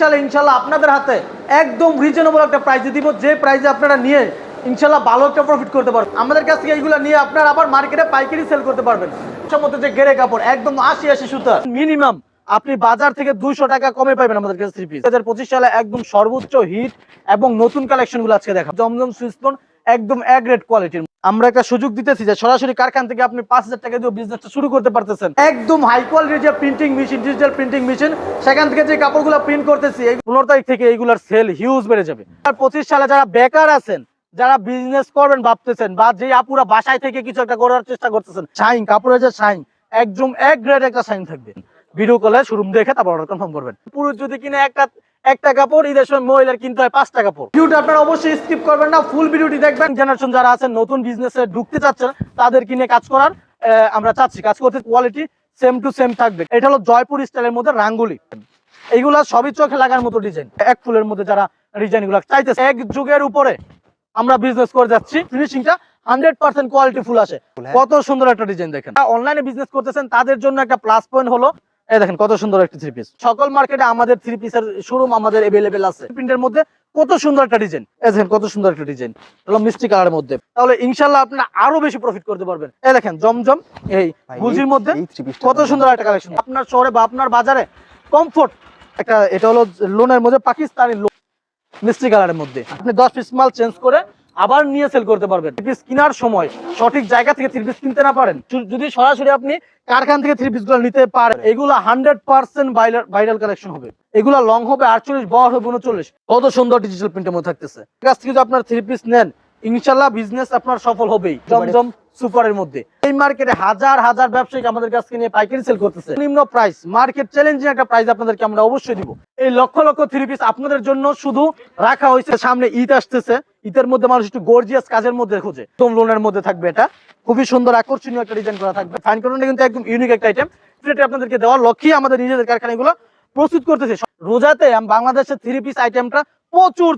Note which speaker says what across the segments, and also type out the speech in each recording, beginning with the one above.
Speaker 1: সালে ইনশাল্লাহ আপনাদের হাতে একদম রিজনেবল একটা প্রাইজে দিব। যে প্রাইজে আপনারা নিয়ে ইনশাল্লাহ ভালো একটা প্রফিট করতে পারবেন। আমাদের কাছ থেকে এইগুলো নিয়ে আপনারা আবার মার্কেটে পাইকারি সেল করতে পারবেন। মতো যে গেরে কাপড়, একদম আশি আশি সুতা। মিনিমাম আপনি বাজার থেকে দুইশো টাকা কমে পাবেন আমাদের কাছে থ্রি পিস দু হাজার পঁচিশ সালে একদম সর্বোচ্চ হিট এবং নতুন কালেকশনগুলো আজকে দেখা। জমজম সুইসপন একদম এক গ্রেড কোয়ালিটির আমরা একটা সুযোগ দিতেছি যে সরাসরি কারখানা থেকে আপনি পাঁচ হাজার টাকা দিয়ে বিজনেসটা শুরু করতে পারতেছেন। একদম হাই কোয়ালিটির যে printing machine digital printing machine সেখান থেকে যে কাপড়গুলো প্রিন্ট করতেছি, এই পনেরো তারিখ থেকে এইগুলোর সেল হিউজ বেড়ে যাবে। আর পঁচিশ সালে যারা বেকার আছেন, যারা বিজনেস করবেন ভাবতেছেন, বা যে আপুরা বাসায় থেকে কিছু একটা করার চেষ্টা করতেছেন, শাইন কাপড়ের যে শাইন, একদম এক গ্রেড একটা শাইন থাকবে। ভিডিও কলে শোরুম দেখে তারপর অর্ডার কনফার্ম করবেন। পুরুষ যদি কিনে একটা একটা কাপড় ঈদের সময় মহিলার কিনতে হয় পাঁচটা কাপড়। ভিডিওটা আপনারা অবশ্যই স্কিপ করবেন না ফুল ভিডিওটি দেখবেন। জেনারেশন যারা আছেন নতুন বিজনেসে ঢুকতে চাচ্ছেন তাদের কিনে কাজ করার আমরা চাচ্ছি। কাজ করতে কোয়ালিটি সেম টু সেম থাকবে। এটা হলো জয়পুর স্টাইলের মধ্যে রাঙ্গুলি। এইগুলা সবই চোখে লাগার মতো ডিজাইন এক ফুলের মধ্যে যারা ডিজাইনগুলো চাইতেছে এক যুগের উপরে আমরা বিজনেস করে যাচ্ছি। ফিনিশিংটা হান্ড্রেড পার্সেন্ট কোয়ালিটি ফুল আসে কত সুন্দর একটা ডিজাইন দেখেন। অনলাইনে বিজনেস করতেছেন তাদের জন্য একটা প্লাস পয়েন্ট হলো এই দেখেন কত সুন্দর একটা থ্রি পিস সকল মার্কেটে আমাদের থ্রি পিসের শোরুম আমাদের এভেলেবেল আছে। প্রিন্টের মধ্যে কত সুন্দর একটা ডিজাইন এই দেখেন কত সুন্দর একটা ডিজাইন হলো মিষ্টি কালারের মধ্যে। তাহলে ইনশাল্লাহ আপনারা আরও বেশি প্রফিট করতে পারবেন। এই দেখেন জমজম এই
Speaker 2: ভাই,
Speaker 1: মধ্যে কত সুন্দর একটা কালেকশন আপনার শহরে বা আপনার বাজারে কমফোর্ট একটা এটা হলো লোনের মধ্যে পাকিস্তানি লোন মিষ্টি কালারের মধ্যে। আপনি দশ পিস মাল চেঞ্জ করে আবার নিয়ে সেল করতে পারবেন। থ্রি পিস কেনার সময় সঠিক জায়গা থেকে থ্রি পিস কিনতে না পারেন। যদি সরাসরি আপনি কারখান থেকে থ্রি পিসগুলো নিতে পারেন, এগুলো হান্ড্রেড পার্সেন্ট ভাইরাল কালেকশন হবে। এগুলো লং হবে আটচল্লিশ, বড় হবে উনচল্লিশ। কত সুন্দর ডিজিটাল প্রিন্টের মধ্যে থাকতেছে। কাছ থেকে যদি আপনার থ্রি পিস নেন ইনশাল্লাহ বিজনেস আপনার সফল হবেই। জমজম সুপারের মধ্যে। এই মার্কেটে হাজার হাজার ব্যবসায়িক আমাদের কাছ থেকে পাইকারি সেল করতেছে। নিম্ন প্রাইস মার্কেট চ্যালেঞ্জিং একটা প্রাইস আপনাদেরকে আমরা অবশ্যই দিব। এই লক্ষ লক্ষ থ্রি পিস আপনাদের জন্য শুধু রাখা হয়েছে। সামনে ঈদ আসতেছে। ঈদের মধ্যে মানুষ একটু গর্জিয়াস কাজের মধ্যে খোঁজে। তোম লোনের মধ্যে থাকবে এটা। খুবই সুন্দর, আকর্ষণীয় একটা ডিজাইন করা থাকবে। ফাইন কটনটা কিন্তু একদম ইউনিক একটা আইটেম এটা আপনাদেরকে দেওয়ার লক্ষ্যেই আমাদের নিজেদের কারখানাগুলো প্রস্তুত করতেছে। রোজাতে বাংলাদেশের থ্রি পিস আইটেমটা প্রচুর।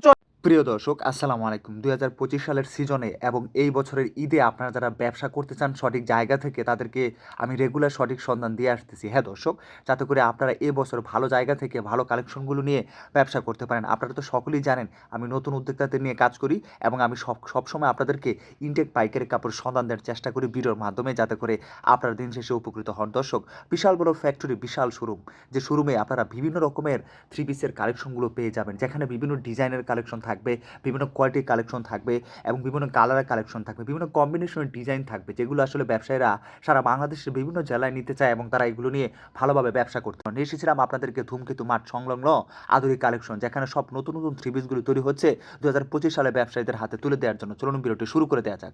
Speaker 2: প্রিয় দর্শক, আসসালামু আলাইকুম। দু হাজার পঁচিশ সালের সিজনে এবং এই বছরের ঈদে আপনারা যারা ব্যবসা করতে চান সঠিক জায়গা থেকে, তাদেরকে আমি রেগুলার সঠিক সন্ধান দিয়ে আসতেছি। হ্যাঁ দর্শক, যাতে করে আপনারা এবছর ভালো জায়গা থেকে ভালো কালেকশনগুলো নিয়ে ব্যবসা করতে পারেন। আপনারা তো সকলেই জানেন, আমি নতুন উদ্যোক্তাদের নিয়ে কাজ করি এবং আমি সব, সবসময় আপনাদেরকে ইনটেক পাইকারি কাপড় সন্ধান দেওয়ার চেষ্টা করি ভিডিওর মাধ্যমে, যাতে করে আপনারা দিন শেষে উপকৃত হন। দর্শক, বিশাল বড় ফ্যাক্টরি বিশাল শোরুম যে শোরুমে আপনারা বিভিন্ন রকমের থ্রি পিসের কালেকশনগুলো পেয়ে যাবেন, যেখানে বিভিন্ন ডিজাইনের কালেকশন থাকবে বিভিন্ন কোয়ালিটির কালেকশন থাকবে এবং বিভিন্ন কালারের কালেকশন থাকবে বিভিন্ন কম্বিনেশনের ডিজাইন থাকবে যেগুলো আসলে ব্যবসায়ীরা সারা বাংলাদেশের বিভিন্ন জেলায় নিতে চায় এবং তারা এগুলো নিয়ে ভালোভাবে ব্যবসা করতে পারে। এসেছিলাম আপনাদেরকে ধূমকেতু মাঠ সংলগ্ন আধুনিক কালেকশন যেখানে সব নতুন নতুন থ্রি পিসগুলো তৈরি হচ্ছে দু হাজার পঁচিশ সালে ব্যবসায়ীদের হাতে তুলে দেওয়ার জন্য। চলুন বিরতি শুরু করে দেওয়া যাক।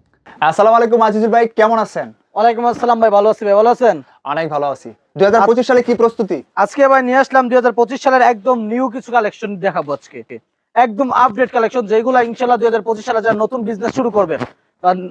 Speaker 3: আসসালামু আলাইকুম আজিজুল ভাই কেমন আছেন?
Speaker 1: ওয়ালাইকুম আসসালাম ভাই ভালো আছি ভাই ভালো আছেন?
Speaker 3: অনেক ভালো আছি। দুই হাজার পঁচিশ সালে কি প্রস্তুতি?
Speaker 1: আজকে ভাই নিয়ে আসলাম দুই হাজার পঁচিশ সালের একদম নিউ কিছু কালেকশন দেখাবো আজকে। একদম আপডেট কালেকশন যেগুলো ইনশাল্লাহ দুই হাজার পঁচিশ সালে যারা নতুন বিজনেস শুরু করবেন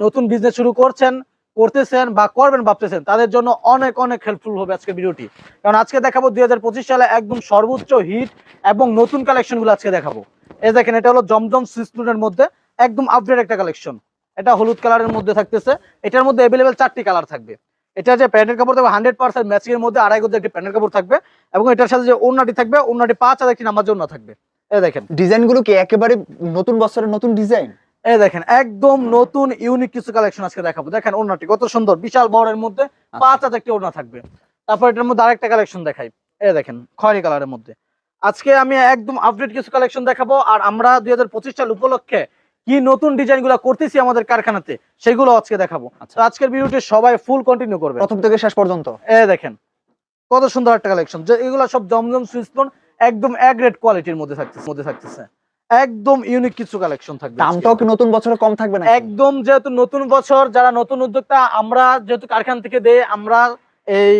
Speaker 1: নতুন বিজনেস শুরু করছেন, করতেছেন বা করবেন, ভাবতেছেন, তাদের জন্য অনেক অনেক হেল্পফুল হবে আজকে ভিডিওটি। কারণ আজকে দেখাবো দুই হাজার পঁচিশ সালে একদম সর্বোচ্চ হিট এবং নতুন কালেকশনগুলো আজকে দেখাবো। এই দেখেন, এটা হলো জমজম সিস্টুনের মধ্যে একদম আপডেট একটা কালেকশন এটা হলুদ কালারের মধ্যে থাকতেছে। এটার মধ্যে অ্যাভেলেবেল চারটি কালার থাকবে। এটা যে প্যান্টের কাপড় থাকবে হান্ড্রেড পার্সেন্ট ম্যাচিং এর মধ্যে আড়াই গজ একটি প্যান্টের কাপড় থাকবে এবং এটার সাথে যে ওড়নাটি থাকবে, ওড়নাটি পাঁচ আর একটি নামার জন্য থাকবে। এই দেখেন।
Speaker 3: ডিজাইনগুলো কি একেবারে নতুন বছরের নতুন ডিজাইন?
Speaker 1: এই দেখেন একদম নতুন ইউনিক কিছু কালেকশন আজকে দেখাবো। দেখেন ওড়নাটি কত সুন্দর বিশাল বড়ের মধ্যে পাঁচ হাজার একটি ওড়না থাকবে। তারপর এটার মধ্যে আরেকটা কালেকশন দেখাই। এই দেখেন খয়েরি কালারের মধ্যে। আজকে আমি একদম আপডেট কিছু কালেকশন দেখাবো আর আমরা দুই হাজার পঁচিশ সাল উপলক্ষে কি নতুন ডিজাইনগুলো করতেছি আমাদের কারখানাতে সেগুলো আজকে দেখাবো।
Speaker 3: আচ্ছা।
Speaker 1: আজকের ভিডিওটি সবাই ফুল কন্টিনিউ করবে
Speaker 3: প্রথম থেকে শেষ পর্যন্ত।
Speaker 1: এ দেখেন কত সুন্দর একটা কালেকশন যে এগুলো সব জমজম সুইসপন একদম এক গ্রেড কোয়ালিটির মধ্যে থাকতেছে মধ্যে থাকতেছে। একদম ইউনিক কিছু কালেকশন থাকবে
Speaker 3: দামটাও কি নতুন বছরে কম থাকবে না
Speaker 1: একদম যেহেতু নতুন বছর যারা নতুন উদ্যোক্তা আমরা যেহেতু কারখানা থেকে দেই আমরা এই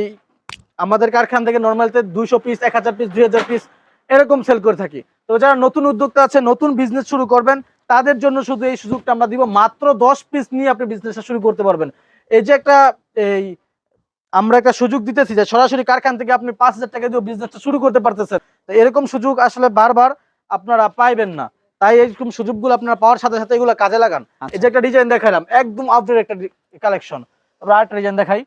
Speaker 1: আমাদের কারখানা থেকে নর্মালতে দুইশো পিস এক হাজার পিস দুই হাজার পিস এরকম সেল করে থাকি। তো যারা নতুন উদ্যোক্তা আছে নতুন বিজনেস শুরু করবেন তাদের জন্য শুধু এই সুযোগটা আমরা দিব মাত্র দশ পিস নিয়ে আপনি বিজনেসটা শুরু করতে পারবেন। এই যে একটা এই আমরা একটা সুযোগ দিতেছি যে সরাসরি কারখানা থেকে আপনি পাঁচ হাজার টাকা দিয়ে বিজনেসটা শুরু করতে পারতেছেন। তো এরকম সুযোগ আসলে বারবার আপনারা পাইবেন না। তাই এরকম সুযোগগুলো আপনারা পাওয়ার সাথে সাথে এগুলো কাজে লাগান। এই যে একটা ডিজাইন দেখালাম একদম আপডেট একটা কালেকশন আমরা আরেকটা ডিজাইন দেখাই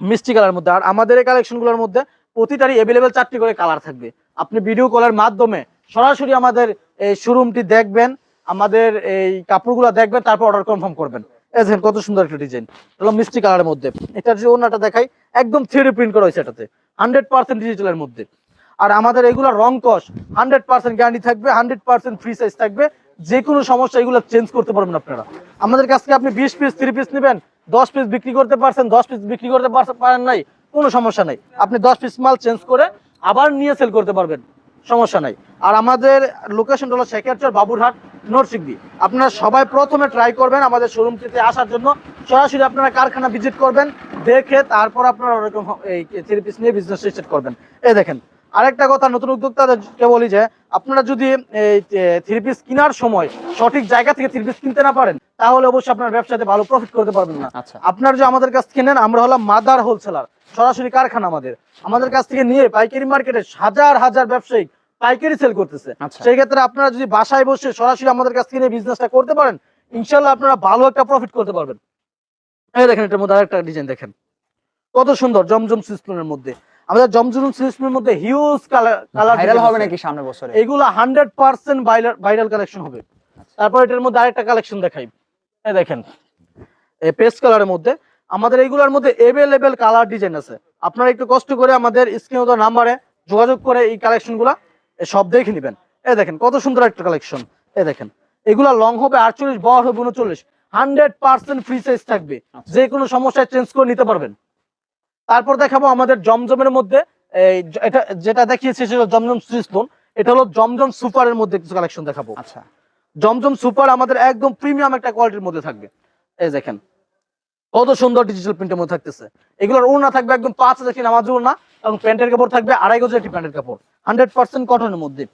Speaker 1: মিষ্টি কালার মধ্যে। আর আমাদের এই কালেকশনগুলোর মধ্যে প্রতিটারই অ্যাভেলেবেল চারটি করে কালার থাকবে। আপনি ভিডিও কলের মাধ্যমে সরাসরি আমাদের এই শোরুমটি দেখবেন আমাদের এই কাপড়গুলো দেখবেন তারপর অর্ডার কনফার্ম করবেন। দেখেন কত সুন্দর একটা ডিজাইন। হলো মিষ্টি কালারের মধ্যে। এটার যে ওনাটা দেখাই, একদম থ্রি প্রিন্ট করা হয়েছে এটাতে। হান্ড্রেড পার্সেন্ট ডিজিটালের মধ্যে। আর আমাদের এগুলো রং কস, হান্ড্রেড পার্সেন্ট গ্যারান্টি থাকবে, হান্ড্রেড পার্সেন্ট ফ্রি সাইজ থাকবে। যে কোনো সমস্যা এগুলো চেঞ্জ করতে পারবেন আপনারা। আমাদের কাছ থেকে আপনি বিশ পিস থ্রি পিস নেবেন, দশ পিস বিক্রি করতে পারছেন, দশ পিস বিক্রি করতে পারেন নাই, কোনো সমস্যা নাই। আপনি দশ পিস মাল চেঞ্জ করে আবার নিয়ে সেল করতে পারবেন। সমস্যা নাই। আর আমাদের লোকেশন হলো শেখারচর বাবুরহাট নরসিংদি। আপনারা সবাই প্রথমে ট্রাই করবেন আমাদের শোরুমটিতে আসার জন্য। সরাসরি আপনারা কারখানা ভিজিট করবেন দেখে তারপর আপনারা ওরকম এই থ্রি পিস নিয়ে বিজনেস স্টার্ট করবেন। এই দেখেন আরেকটা কথা নতুন উদ্যোক্তাদেরকে বলি যে আপনারা যদি এই থ্রি পিস কেনার সময় সঠিক জায়গা থেকে থ্রি পিস কিনতে না পারেন তাহলে অবশ্যই আপনার ব্যবসাতে ভালো প্রফিট করতে পারবেন না।
Speaker 3: আচ্ছা।
Speaker 1: আপনার যে আমাদের কাছ থেকে নেন আমরা হলাম মাদার হোলসেলার সরাসরি কারখানা আমাদের। আমাদের কাছ থেকে নিয়ে পাইকারি মার্কেটে হাজার হাজার ব্যবসায়ী পাইকারি সেল করতেছে।
Speaker 3: আচ্ছা।
Speaker 1: সেই ক্ষেত্রে আপনারা যদি বাসায় বসে সরাসরি আমাদের কাছ থেকে বিজনেসটা করতে পারেন ইনশাল্লাহ আপনারা ভালো একটা প্রফিট করতে পারবেন। এই দেখেন এটার মধ্যে আরেকটা ডিজাইন দেখেন। কত সুন্দর জমজম সিস্টেমের মধ্যে। আমাদের জমজম সিস্টেমের মধ্যে হিউজ কালার কালার
Speaker 3: ভাইরাল হবে নাকি সামনের বছরে?
Speaker 1: এগুলো হান্ড্রেড পার্সেন্ট ভাইরাল কালেকশন হবে। তারপর এটার মধ্যে আরেকটা কালেকশন দেখাই। এই দেখেন এই পেস্ট কালারের মধ্যে আমাদের এইগুলোর মধ্যে এভেলেবেল কালার ডিজাইন আছে। আপনারা একটু কষ্ট করে আমাদের স্ক্রিন নাম্বারে যোগাযোগ করে এই কালেকশনগুলা সব দেখে নেবেন। এই দেখেন কত সুন্দর একটা কালেকশন এ দেখেন এগুলা লং হবে আটচল্লিশ বড় হবে উনচল্লিশ। হান্ড্রেড পার্সেন্ট ফ্রি সাইজ থাকবে। যে কোনো সমস্যায় চেঞ্জ করে নিতে পারবেন। তারপর দেখাবো আমাদের জমজমের মধ্যে। এই এটা যেটা দেখিয়েছে সেটা জমজম সুইস্টোন এটা হলো জমজম সুপারের মধ্যে কিছু কালেকশন দেখাবো।
Speaker 3: আচ্ছা।
Speaker 1: জমজম সুপার আমাদের একদম প্রিমিয়াম একটা কোয়ালিটির মধ্যে থাকবে। এই দেখেন কত সুন্দর ডিজিটাল প্রিন্টের মধ্যে থাকতেছে। এগুলোর ওড়না থাকবে একদম পাঁচ হাজার নামাজ ওড়না এবং প্যান্টের কাপড় থাকবে আড়াই গজের একটি প্যান্টের কাপড়। হান্ড্রেড পার্সেন্ট কটনের মধ্যে।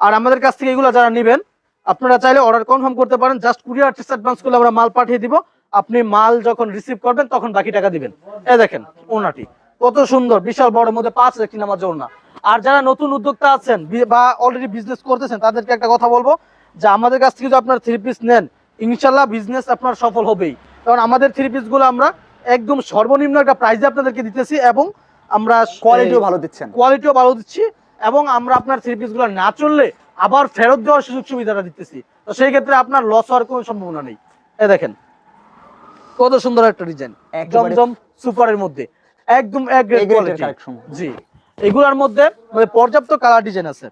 Speaker 1: আর আমাদের কাছ থেকে এগুলো যারা নেবেন, আপনারা চাইলে অর্ডার কনফার্ম করতে পারেন জাস্ট কুরিয়ার চার্জ অ্যাডভান্স করলে আমরা মাল পাঠিয়ে দিব। আপনি মাল যখন রিসিভ করবেন, তখন বাকি টাকা দিবেন। এই দেখেন, ওড়নাটি। কত সুন্দর, বিশাল বড়, মধ্যে পাঁচ হাজার একটি নামাজ ওড়না। আর যারা নতুন উদ্যোক্তা আছেন, বা অলরেডি বিজনেস করতেছেন, তাদেরকে একটা কথা বলব যে আমাদের কাছ থেকে যদি আপনার থ্রি পিস নেন, ইনশাল্লাহ বিজনেস আপনার সফল হবেই। কারণ আমাদের থ্রি পিসগুলো আমরা একদম সর্বনিম্ন একটা প্রাইজে আপনাদেরকে দিতেছি এবং আমরা
Speaker 3: কোয়ালিটিও ভালো দিচ্ছেন।
Speaker 1: কোয়ালিটিও ভালো দিচ্ছি এবং আমরা আপনার থ্রি পিসগুলো না চললে আবার ফেরত দেওয়ার সুযোগ সুবিধাটা দিতেছি। তো সেই ক্ষেত্রে আপনার লস হওয়ার কোনো সম্ভাবনা নেই। এ দেখেন কত সুন্দর একটা ডিজাইন জমজম সুপারের মধ্যে। একদম এক গ্রেড কোয়ালিটি জি। এগুলোর মধ্যে মানে পর্যাপ্ত কালার ডিজাইন আছে।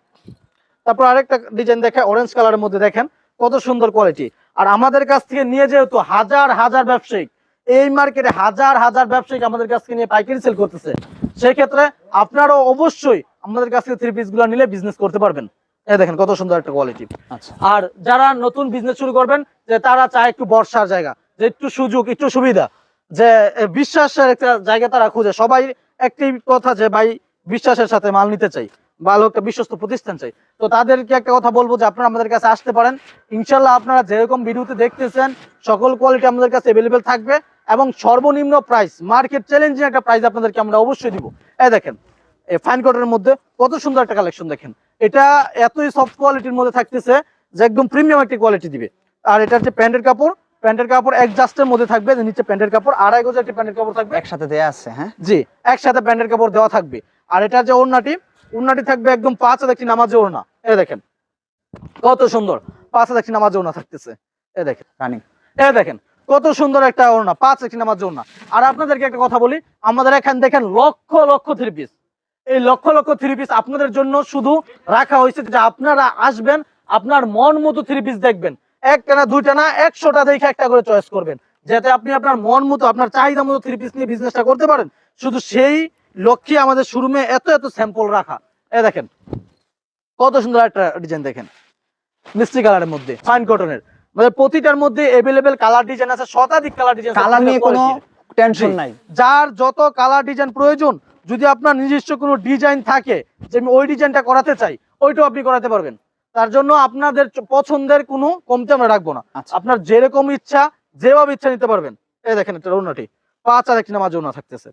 Speaker 1: তারপর আরেকটা ডিজাইন দেখে অরেঞ্জ কালারের মধ্যে দেখেন কত সুন্দর কোয়ালিটি আর আমাদের কাছ থেকে নিয়ে যেহেতু হাজার হাজার ব্যবসায়িক এই মার্কেটে হাজার হাজার ব্যবসায়িক আমাদের কাছ থেকে নিয়ে পাইকারি সেল করতেছে। সেই ক্ষেত্রে আপনারাও অবশ্যই আমাদের কাছ থেকে থ্রি পিসগুলো নিলে বিজনেস করতে পারবেন। এই দেখেন কত সুন্দর একটা কোয়ালিটি
Speaker 3: আচ্ছা।
Speaker 1: আর যারা নতুন বিজনেস শুরু করবেন যে তারা চায় একটু বর্ষার জায়গা যে একটু সুযোগ একটু সুবিধা যে বিশ্বাসের একটা জায়গা তারা খুঁজে। সবাই একটি কথা যে ভাই বিশ্বাসের সাথে মাল নিতে চাই ভালো একটা বিশ্বস্ত প্রতিষ্ঠান চাই। তো তাদেরকে একটা কথা বলব যে আপনারা আমাদের কাছে আসতে পারেন। ইনশাল্লাহ আপনারা যেরকম ভিডিওতে দেখতেছেন সকল কোয়ালিটি আমাদের কাছে অ্যাভেলেবেল থাকবে। এবং সর্বনিম্ন প্রাইস মার্কেট চ্যালেঞ্জিং একটা প্রাইস আপনাদেরকে আমরা অবশ্যই দিব। এই দেখেন এই ফাইন কটনের মধ্যে কত সুন্দর একটা কালেকশন দেখেন। এটা এতই সফট কোয়ালিটির মধ্যে থাকতেছে যে একদম প্রিমিয়াম একটি কোয়ালিটি দিবে। আর এটার যে প্যান্টের কাপড় প্যান্টের কাপড় অ্যাডজাস্টের মধ্যে থাকবে যে নিচে প্যান্টের কাপড় আড়াই গজ একটি প্যান্টের কাপড় থাকবে।
Speaker 3: একসাথে দেয়া আছে হ্যাঁ?
Speaker 1: জি একসাথে প্যান্টের কাপড় দেওয়া থাকবে। আর এটার যে ওড়নাটি ওড়নাটি থাকবে একদম পাঁচ হাজার একটি নামাজে ওড়না। এ দেখেন কত সুন্দর পাঁচ হাজার একটি নামাজে ওড়না থাকতেছে। এ দেখেন।
Speaker 3: রানিং
Speaker 1: এ দেখেন কত সুন্দর একটা ওড়না, পাঁচ একটি নামাজ ওড়না। আর আপনাদেরকে একটা কথা বলি, আমাদের এখানে দেখেন লক্ষ লক্ষ থ্রি পিস এই লক্ষ লক্ষ থ্রি পিস আপনাদের জন্য শুধু রাখা হয়েছে যে আপনারা আসবেন, আপনার মন মতো থ্রি পিস দেখবেন। একটা না দুইটা না একশোটা দেখে একটা করে চয়েস করবেন। যাতে আপনি আপনার মন মতো, আপনার চাহিদা মতো থ্রি পিস নিয়ে বিজনেসটা করতে পারেন। শুধু সেই লক্ষ্যে আমাদের শোরুমে এত এত স্যাম্পল রাখা। এ দেখেন, কত সুন্দর একটা ডিজাইন দেখেন। মিষ্টি কালারের মধ্যে ফাইন কটনের মানে প্রতিটার মধ্যে এভেলেবেল কালার ডিজাইন আছে শতাধিক কালার ডিজাইন
Speaker 3: কালার নিয়ে কোনো টেনশন নাই।
Speaker 1: যার যত কালার ডিজাইন প্রয়োজন যদি আপনার নিজস্ব কোনো ডিজাইন থাকে যে আমি ওই ডিজাইনটা করাতে চাই ওইটাও আপনি করাতে পারবেন। তার জন্য আপনাদের পছন্দের কোনো কমতে আমরা রাখব না।
Speaker 3: আচ্ছা।
Speaker 1: আপনার যেরকম ইচ্ছা যেভাবে ইচ্ছা নিতে পারবেন। এই দেখেন এটা রৌনাটি। পাঁচ আর একটি নামাজ রৌনা থাকতেছে।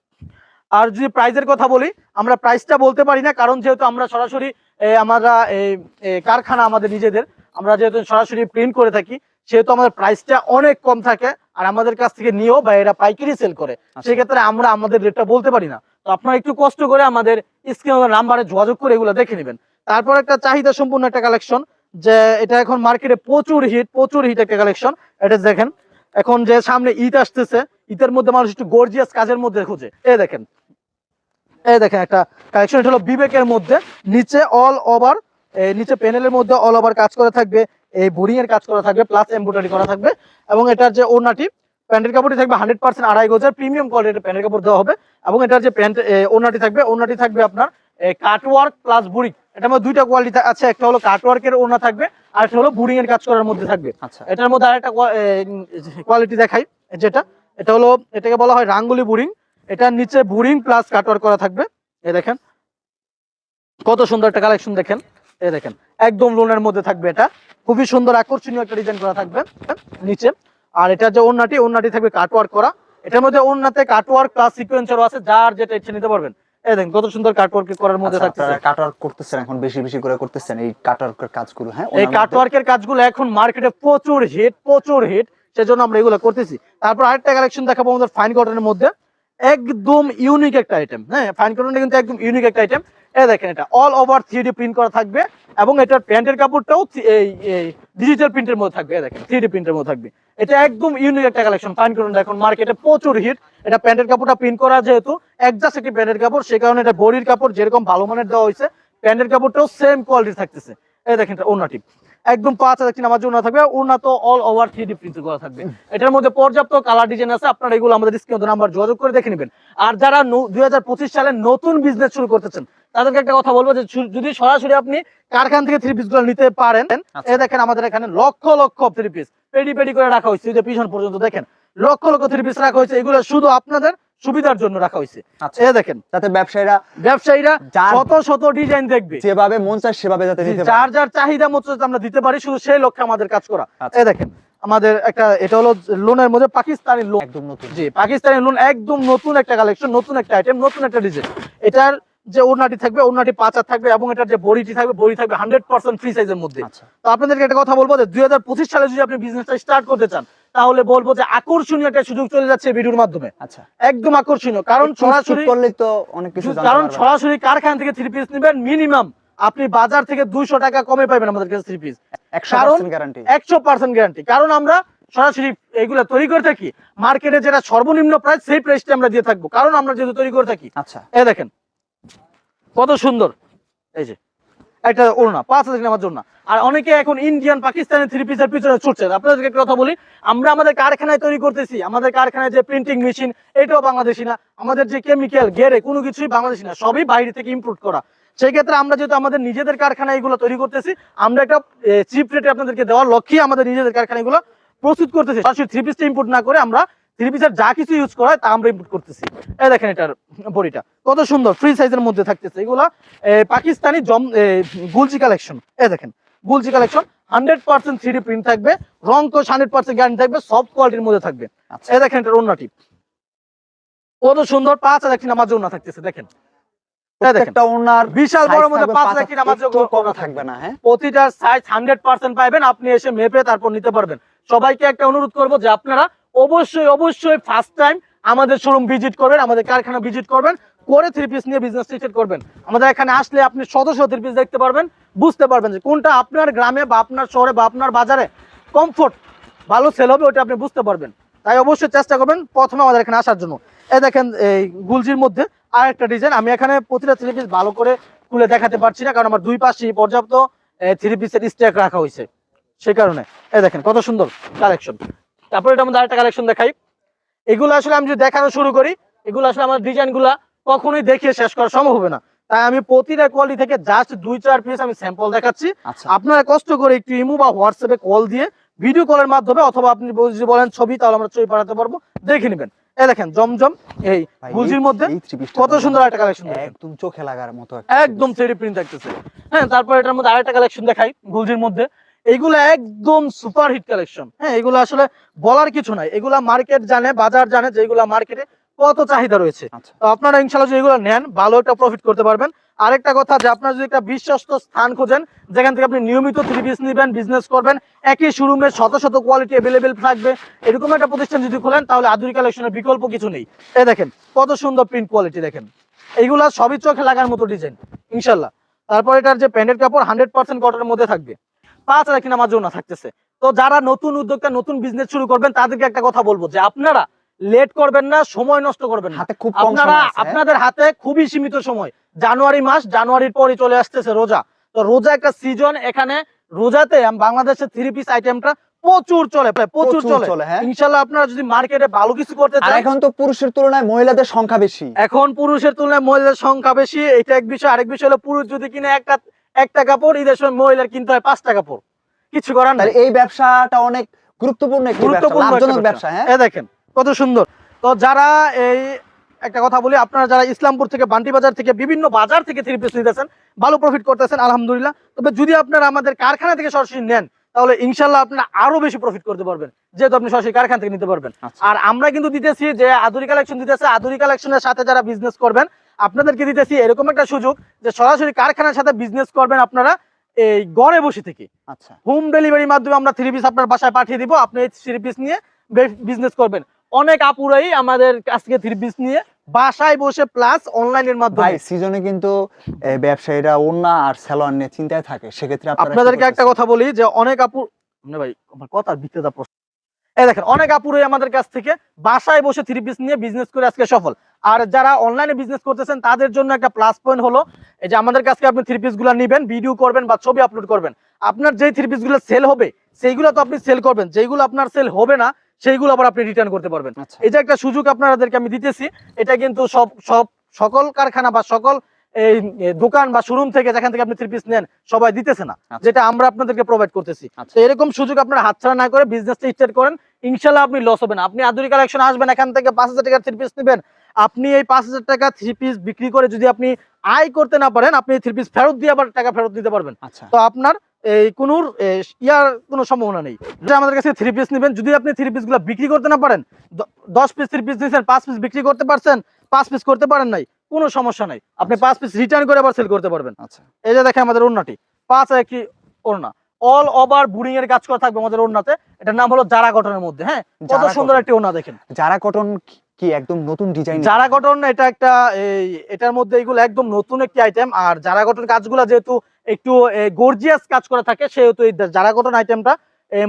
Speaker 1: আর যদি প্রাইজের কথা বলি আমরা প্রাইসটা বলতে পারি না কারণ যেহেতু আমরা সরাসরি আমরা এই কারখানা আমাদের নিজেদের আমরা যেহেতু সরাসরি প্রিন্ট করে থাকি সেহেতু আমাদের প্রাইসটা অনেক কম থাকে আর আমাদের কাছ থেকে নিয়েও বা এরা পাইকারি সেল করে।
Speaker 3: আচ্ছা।
Speaker 1: সেক্ষেত্রে আমরা আমাদের রেটটা বলতে পারি না। তো আপনারা একটু কষ্ট করে আমাদের স্ক্রিন নাম্বারে যোগাযোগ করে এগুলো দেখে নেবেন। তারপর একটা চাহিদা সম্পূর্ণ একটা কালেকশন যে এটা এখন মার্কেটে প্রচুর হিট প্রচুর হিট একটা কালেকশন এটা দেখেন এখন যে সামনে ঈদ আসতেছে ঈদের মধ্যে মানুষ একটু গর্জিয়াস কাজের মধ্যে খুঁজে। এই দেখেন এই দেখেন একটা কালেকশন এটা হলো বিবেকের মধ্যে। নিচে অল ওভার নিচে প্যানেলের মধ্যে অল ওভার কাজ করে থাকবে। এই বোরিং এর কাজ করা থাকবে প্লাস এমব্রয়ডারি করা থাকবে এবং এটার যে ওড়নাটি প্যান্টের কাপড়টি থাকবে হান্ড্রেড পার্সেন্ট আড়াই গজের প্রিমিয়াম কোয়ালিটির প্যান্টের কাপড় দেওয়া হবে এবং এটার যে প্যান্ট ওড়নাটি থাকবে ওড়নাটি থাকবে আপনার কাটওয়ার্ক প্লাস বুড়ি এটার মধ্যে দুইটা কোয়ালিটি আছে একটা হলো কাটওয়ার্কের ওড়না থাকবে আর একটা হলো বুড়িং এর কাজ করার মধ্যে থাকবে।
Speaker 3: আচ্ছা।
Speaker 1: এটার মধ্যে আরেকটা কোয়ালিটি দেখাই যেটা এটা হলো এটাকে বলা হয় রাঙ্গুলি বুরিং এটার নিচে বুরিং প্লাস কাটওয়ার করা থাকবে এ দেখেন কত সুন্দর একটা কালেকশন দেখেন এ দেখেন। একদম লোনের মধ্যে থাকবে এটা। খুবই সুন্দর আকর্ষণীয় একটা ডিজাইন করা থাকবে নিচে। আর এটা যে ওন্নাটি ওন্নাটি থাকবে কাটওয়ার্ক করা। এটার মধ্যে ওন্নাতে কাটওয়ার্ক প্লাস সিকোয়েন্সারও আছে যার যেটা ইচ্ছে নিতে পারবেন। এই দেখেন কত সুন্দর কাটওয়ার্ক করার মধ্যে
Speaker 3: আচ্ছা,
Speaker 1: থাকছে
Speaker 3: আপনারা কাটওয়ার্ক করতেছেন এখন বেশি বেশি করে করতেছেন এই কাটওয়ার্কের কাজগুলো হ্যাঁ?
Speaker 1: এই
Speaker 3: ওনার মধ্যে-
Speaker 1: কাটওয়ার্কের কাজগুলো এখন মার্কেটে প্রচুর হিট প্রচুর হিট সেজন্য আমরা এগুলো করতেছি। তারপর আরেকটা কালেকশন দেখাবো আমাদের ফাইন কটনের মধ্যে। একদম ইউনিক একটা আইটেম হ্যাঁ ফাইন কটনটা কিন্তু একদম ইউনিক একটা আইটেম এই দেখেন এটা অল ওভার থ্রি প্রিন্ট করা থাকবে এবং এটার প্যান্টের কাপড়টাও এই ডিজিটাল প্রিন্টের মধ্যে থাকবে। দেখেন থ্রি প্রিন্টের মধ্যে থাকবে। এটা একদম ইউনিক একটা কালেকশন ফাইন কটন এখন মার্কেটে প্রচুর হিট এটা প্যান্টের কাপড়টা প্রিন্ট করা যেহেতু একজাস্ট একটি প্যান্টের কাপড়, সে কারণে এটা বডির কাপড় যেরকম ভালো মানের দেওয়া হয়েছে, প্যান্টের কাপড়টাও সেম কোয়ালিটি থাকতেছে। এই দেখেন এটা ওনাটি একদম পাঁচ হাজার তিন আমার জন্য থাকবে ওনা তো all over three D print করা থাকবে। এটার মধ্যে পর্যাপ্ত কালার ডিজাইন আছে আপনারা এগুলো আমাদের স্ক্রিন নাম্বার যোগাযোগ করে দেখে নেবেন। আর যারা দুই হাজার পঁচিশ সালে নতুন বিজনেস শুরু করতেছেন তাদেরকে একটা কথা বলব যে যদি সরাসরি আপনি কারখানা থেকে থ্রি পিসগুলো নিতে পারেন
Speaker 3: আচ্ছা।
Speaker 1: এই দেখেন আমাদের এখানে lakh lakh three piece paddy paddy করে রাখা হয়েছে যে পিছন পর্যন্ত দেখেন। লক্ষ লক্ষ থ্রি পিস রাখা হয়েছে এগুলো শুধু আপনাদের সুবিধার জন্য রাখা হয়েছে।
Speaker 3: আচ্ছা।
Speaker 1: দেখেন
Speaker 3: যাতে ব্যবসায়ীরা
Speaker 1: ব্যবসায়ীরা
Speaker 3: যার-
Speaker 1: শত শত ডিজাইন দেখবে।
Speaker 3: যেভাবে মন চায় সেভাবে যাতে
Speaker 1: যার যার চাহিদা মতো আমরা দিতে পারি শুধু সেই লক্ষ্যে আমাদের কাজ করা।
Speaker 3: আচ্ছা।
Speaker 1: এই দেখেন আমাদের একটা এটা হলো লোনের মধ্যে পাকিস্তানি লোন।
Speaker 3: একদম নতুন।
Speaker 1: জি পাকিস্তানি লোন একদম নতুন একটা কালেকশন নতুন একটা আইটেম নতুন একটা ডিজাইন এটার যে ওড়নাটি থাকবে ওড়নাটি পাঁচার থাকবে এবং এটার যে বড়িটি থাকবে বড়ি থাকবে হান্ড্রেড পার্সেন্ট ফ্রি সাইজের মধ্যে।
Speaker 3: আচ্ছা।
Speaker 1: তো আপনাদেরকে একটা কথা বলব যে দুই হাজার পঁচিশ সালে যদি আপনি বিজনেসটা স্টার্ট করতে চান তাহলে বলব যে আকর্ষণীয় একটা সুযোগ চলে যাচ্ছে ভিডিওর মাধ্যমে।
Speaker 3: আচ্ছা।
Speaker 1: একদম আকর্ষণীয়। কারণ সরাসরি
Speaker 3: করলেই তো অনেক কিছু
Speaker 1: কারণ সরাসরি কারখানা থেকে থ্রি পিস নেবেন মিনিমাম আপনি বাজার থেকে দুইশো টাকা কমে পাবেন আমাদের কাছে থ্রি পিস
Speaker 3: 100%
Speaker 1: একশো পার্সেন্ট গ্যারান্টি কারণ আমরা সরাসরি এগুলো তৈরি করে থাকি। মার্কেটে যেটা সর্বনিম্ন প্রাইস সেই প্রাইসটা আমরা দিয়ে থাকব। কারণ আমরা যেহেতু তৈরি করে থাকি।
Speaker 3: আচ্ছা।
Speaker 1: এই দেখেন কত সুন্দর। এই যে একটা ওড়না পাঁচ হাজার আমার জন্য আর অনেকে এখন ইন্ডিয়ান পাকিস্তানের থ্রি পিসের পিছনে ছুটছে। আপনাদেরকে কথা বলি, আমরা আমাদের কারখানায় তৈরি করতেছি। আমাদের কারখানায় যে প্রিন্টিং মেশিন এটাও বাংলাদেশি না। আমাদের যে কেমিক্যাল গেরে কোনো কিছুই বাংলাদেশি না, সবই বাইরে থেকে ইম্পোর্ট করা। সেই ক্ষেত্রে আমরা যেহেতু আমাদের নিজেদের কারখানায় এগুলো তৈরি করতেছি, আমরা একটা চিপ রেটে আপনাদেরকে দেওয়ার লক্ষ্যে আমাদের নিজেদের কারখানায় এগুলো প্রস্তুত করতেছি। সরাসরি থ্রি পিসটা ইম্পোর্ট না করে আমরা থ্রি পিসের যা কিছু ইউজ করা হয় তা আমরা ইম্পোর্ট করতেছি। এই দেখেন এটার বডিটা। কত সুন্দর ফ্রি সাইজের মধ্যে থাকতেছে। এগুলা পাকিস্তানি জম এ, গুলজি কালেকশন এই দেখেন গুলজি collection hundred percent three print থাকবে। রং কোচ হান্ড্রেড পার্সেন্ট গ্যারান্টি থাকবে সফট কোয়ালিটির মধ্যে থাকবে।
Speaker 3: আচ্ছা।
Speaker 1: এই দেখেন এটার অন্যটি কত সুন্দর পাঁচ হাজার কি নামাজ ওনা থাকতেছে দেখেন। বিশাল বড়
Speaker 3: থাকবে না হ্যাঁ?
Speaker 1: সাইজ হান্ড্রেড পার্সেন্ট পাইবেন আপনি এসে মেপে তারপর নিতে পারবেন। সবাইকে একটা অনুরোধ করব যে আপনারা অবশ্যই অবশ্যই ফার্স্ট টাইম আমাদের শোরুম ভিজিট করবেন, আমাদের কারখানা ভিজিট করবেন, করে থ্রি পিস নিয়ে বিজনেস স্টার্ট করবেন। আমাদের এখানে আসলে আপনি শত শত থ্রি পিস দেখতে পারবেন, বুঝতে পারবেন যে কোনটা আপনার গ্রামে বা আপনার শহরে বা আপনার বাজারে কমফোর্ট ভালো সেল হবে ওটা আপনি বুঝতে পারবেন। তাই অবশ্যই চেষ্টা করবেন প্রথমে আমাদের এখানে আসার জন্য। এ দেখেন, এই গুলজির মধ্যে আর একটা ডিজাইন আমি এখানে প্রতিটা থ্রি পিস ভালো করে খুলে দেখাতে পারছি না, কারণ আমার দুই পাশে পর্যাপ্ত থ্রি পিসের স্ট্যাক রাখা হয়েছে। সেই কারণে, এ দেখেন কত সুন্দর কালেকশন। তারপরে এটা আমাদের আরেকটা কালেকশন দেখাই। এগুলো আসলে আমি যদি দেখানো শুরু করি এগুলো আসলে আমার ডিজাইনগুলা কখনোই দেখিয়ে শেষ করা সম্ভব হবে না। তাই আমি প্রতিটা কোয়ালিটি থেকে জাস্ট দুই চার পিস আমি স্যাম্পল দেখাচ্ছি।
Speaker 3: আচ্ছা।
Speaker 1: আপনারা কষ্ট করে একটু ইমো বা হোয়াটসঅ্যাপে কল দিয়ে ভিডিও কলের মাধ্যমে অথবা আপনি যদি বলেন ছবি তাহলে আমরা ছবি পাঠাতে পারব। দেখে নেবেন। এই দেখেন জমজম এই গুলজির মধ্যে কত। সুন্দর একটা কালেকশন
Speaker 3: একদম চোখে লাগার মতো
Speaker 1: একদম থ্রি প্রিন্ট থাকতেছে হ্যাঁ তারপর এটার মধ্যে আরেকটা কালেকশন দেখাই গুলজির মধ্যে। এইগুলো একদম সুপার হিট কালেকশন হ্যাঁ এগুলো আসলে বলার কিছু নাই। এগুলা মার্কেট জানে বাজার জানে যে এগুলা মার্কেটে কত চাহিদা রয়েছে।
Speaker 3: আচ্ছা।
Speaker 1: তো আপনারা ইনশাল্লাহ যদি এগুলো নেন ভালো একটা প্রফিট করতে পারবেন। আরেকটা কথা যে আপনারা যদি একটা বিশ্বস্ত স্থান খোঁজেন যেখান থেকে আপনি নিয়মিত থ্রি পিস নেবেন বিজনেস করবেন একই শোরুমে শত শত কোয়ালিটি অ্যাভেলেবেল থাকবে এরকম একটা প্রতিষ্ঠান যদি খোলেন তাহলে আধুনিক কালেকশনের বিকল্প কিছু নেই। এই দেখেন কত সুন্দর প্রিন্ট কোয়ালিটি দেখেন। এইগুলা সবই চোখে লাগার মতো ডিজাইন ইনশাল্লাহ তারপর এটার যে প্যান্টের কাপড় হান্ড্রেড পার্সেন্ট কটনের মধ্যে থাকবে। পাঁচ হাজার কিনা জন্য থাকতেছে। তো যারা নতুন উদ্যোক্তা নতুন বিজনেস শুরু করবেন তাদেরকে একটা কথা বলব যে আপনারা লেট করবেন না সময় নষ্ট করবেন
Speaker 3: হাতে খুব
Speaker 1: আপনারা
Speaker 3: হ্যাঁ?
Speaker 1: আপনাদের হাতে খুবই সীমিত সময়। জানুয়ারি মাস জানুয়ারির পরই চলে আসতেছে রোজা। তো রোজা একটা সিজন এখানে রোজাতে বাংলাদেশের থ্রি পিস আইটেমটা প্রচুর চলে প্রচুর চলে।
Speaker 3: হ্যাঁ।
Speaker 1: ইনশাল্লাহ আপনারা যদি মার্কেটে ভালো কিছু করতে চান
Speaker 3: এখন তো পুরুষের তুলনায় মহিলাদের সংখ্যা বেশি।
Speaker 1: এখন পুরুষের তুলনায় মহিলাদের সংখ্যা বেশি। এটা এক বিষয়। আরেক বিষয় হলো পুরুষ যদি কিনে একটা একটা কাপড় ঈদের সময় মহিলার কিনতে হয় পাঁচটা কাপড়। কিছু করার নাই।
Speaker 3: এই ব্যবসাটা অনেক গুরুত্বপূর্ণ
Speaker 1: গুরুত্বপূর্ণ ব্যবসা।
Speaker 3: হ্যাঁ?
Speaker 1: দেখেন কত সুন্দর। তো যারা এই একটা কথা বলি আপনারা যারা ইসলামপুর থেকে বান্টি বাজার থেকে বিভিন্ন বাজার থেকে থ্রি পিস নিতেছেন ভালো প্রফিট করতেছেন আলহামদুলিল্লাহ। তবে যদি আপনারা আমাদের কারখানা থেকে সরাসরি নেন তাহলে ইনশাল্লাহ আপনারা আরও বেশি প্রফিট করতে পারবেন যেহেতু আপনি সরাসরি কারখানা থেকে নিতে পারবেন।
Speaker 3: আচ্ছা।
Speaker 1: আর আমরা কিন্তু দিতেছি যে আধুনিক কালেকশন দিতেছে আধুনিক কালেকশনের সাথে যারা বিজনেস করবেন আপনাদেরকে দিতেছি এরকম একটা সুযোগ যে সরাসরি কারখানার সাথে বিজনেস করবেন আপনারা এই ঘরে বসে থেকে।
Speaker 3: আচ্ছা।
Speaker 1: হোম ডেলিভারির মাধ্যমে আমরা থ্রি পিস আপনার বাসায় পাঠিয়ে দিব আপনি এই থ্রি পিস নিয়ে বিজনেস করবেন। অনেক আপুরাই আমাদের কাছ থেকে থ্রি পিস নিয়ে বাসায় বসে প্লাস অনলাইনের মাধ্যমে।
Speaker 3: সিজনে কিন্তু ব্যবসায়ীরা অন্য আর স্যালোয়ার নিয়ে চিন্তায় থাকে সেক্ষেত্রে
Speaker 1: আপনাদেরকে একটা কথা বলি যে অনেক আপু মানে ভাই আমার কথা বিক্রেতা প্রশ্ন এই দেখেন অনেক আপুরাই আমাদের কাছ থেকে বাসায় বসে থ্রি পিস নিয়ে বিজনেস করে আজকে সফল। আর যারা অনলাইনে বিজনেস করতেছেন তাদের জন্য একটা প্লাস পয়েন্ট হলো এই যে আমাদের কাছে আপনি থ্রি পিসগুলো নিবেন ভিডিও করবেন বা ছবি আপলোড করবেন। আপনার যেই থ্রি পিসগুলো সেল হবে সেইগুলো তো আপনি সেল করবেন। যেইগুলো আপনার সেল হবে না সেইগুলো আবার আপনি রিটার্ন করতে পারবেন।
Speaker 3: আচ্ছা।
Speaker 1: এই যে একটা সুযোগ আপনাদেরকে আমি দিতেছি এটা কিন্তু সব সব সকল কারখানা বা সকল এই দোকান বা শোরুম থেকে যেখান থেকে আপনি থ্রি পিস নেন সবাই দিতেছে না।
Speaker 3: আচ্ছা।
Speaker 1: যেটা আমরা আপনাদেরকে প্রোভাইড করতেছি।
Speaker 3: আচ্ছা।
Speaker 1: তো এরকম সুযোগ আপনারা হাতছাড়া না করে বিজনেসটা স্টার্ট করেন ইনশাল্লাহ আপনি লস হবেন আপনি আধুনিক কালেকশন আসবেন এখান থেকে পাঁচ হাজার টাকার থ্রি পিস নেবেন। আপনি এই পাঁচ হাজার টাকা থ্রি পিস বিক্রি করে যদি আপনি আয় করতে না পারেন আপনি থ্রি পিস ফেরত দিয়ে আবার টাকা ফেরত দিতে পারবেন।
Speaker 3: আচ্ছা।
Speaker 1: তো আপনার এই কোনো ইয়ার কোনো সম্ভাবনা নেই। যে আমাদের কাছে থ্রি পিস নেবেন যদি আপনি থ্রি পিসগুলো বিক্রি করতে না পারেন দশ পিস থ্রি পিস নিয়েছেন পাঁচ পিস বিক্রি করতে পারছেন পাঁচ পিস করতে পারেন নাই কোনো সমস্যা নাই। আপনি পাঁচ পিস রিটার্ন করে আবার সেল করতে পারবেন।
Speaker 3: আচ্ছা।
Speaker 1: এই যে দেখেন আমাদের ওড়নাটি। পাঁচ একটি ওড়না। অল ওভার বুড়িং এর কাজ করা থাকবে আমাদের ওড়নাতে। এটার নাম হলো জারা কটনের মধ্যে হ্যাঁ? কত সুন্দর একটি ওড়না দেখেন।
Speaker 3: যারা কটন কি একদম নতুন ডিজাইন
Speaker 1: জারা কটন এটা একটা এই এটার মধ্যে এগুলো একদম নতুন একটি আইটেম আর জারা কটন কাজগুলো যেহেতু একটু গর্জিয়াস কাজ করা থাকে সেহেতু এই জারা কটন আইটেমটা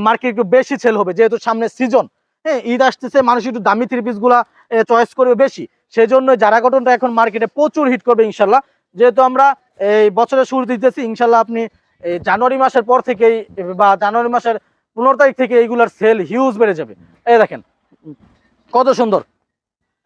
Speaker 1: মার্কেট একটু বেশি সেল হবে যেহেতু সামনে সিজন হ্যাঁ ঈদ আসতেছে, মানুষ একটু দামি থ্রি পিসগুলা চয়েস করবে বেশি। সেই জন্য জারা কটনটা এখন মার্কেটে প্রচুর হিট করবে ইনশাল্লাহ। যেহেতু আমরা এই বছরের শুরু দিতেছি, ইনশাল্লাহ আপনি জানুয়ারি মাসের পর থেকেই, বা জানুয়ারি মাসের পনেরো তারিখ থেকে এইগুলার সেল হিউজ বেড়ে যাবে। এই দেখেন, কত সুন্দর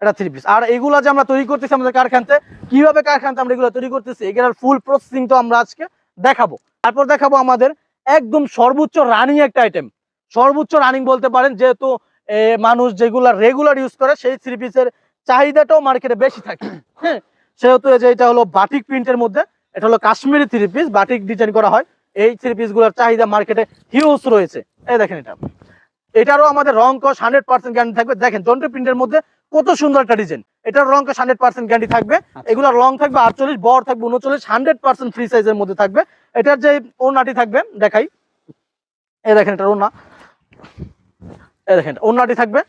Speaker 1: এটা থ্রি পিস আর এগুলা যে আমরা তৈরি করতেছি আমাদের কারখানাতে কীভাবে কারখানাতে আমরা এগুলো তৈরি করতেছি, এগুলার ফুল প্রসেসিং তো আমরা আজকে দেখাবো। তারপর দেখাবো আমাদের একদম সর্বোচ্চ রানিং একটা আইটেম সর্বোচ্চ রানিং বলতে পারেন, যেহেতু মানুষ যেগুলা রেগুলার ইউজ করে সেই থ্রি পিসের চাহিদাটাও মার্কেটে বেশি থাকে। হ্যাঁ সেহেতু যে এটা হলো বাটিক প্রিন্টের মধ্যে এটা হলো Kashmiri three piece batik design করা হয়। এই থ্রি পিসগুলোর চাহিদা মার্কেটে হিউজ রয়েছে। এই দেখেন এটা। এটারও আমাদের রং কস হান্ড্রেড পার্সেন্ট গ্যারান্টি থাকবে। দেখেন জন্টে প্রিন্টের মধ্যে কত সুন্দর একটা ডিজাইন এটার রং কস হান্ড্রেড পার্সেন্ট গ্যারান্টি থাকবে। এগুলোর রং থাকবে আটচল্লিশ বর থাকবে উনচল্লিশ হান্ড্রেড পার্সেন্ট ফ্রি সাইজের মধ্যে থাকবে। এটার যে ওনাটি থাকবে দেখাই। এই দেখেন এটার ওনা এই দেখেন ওনাটি থাকবে।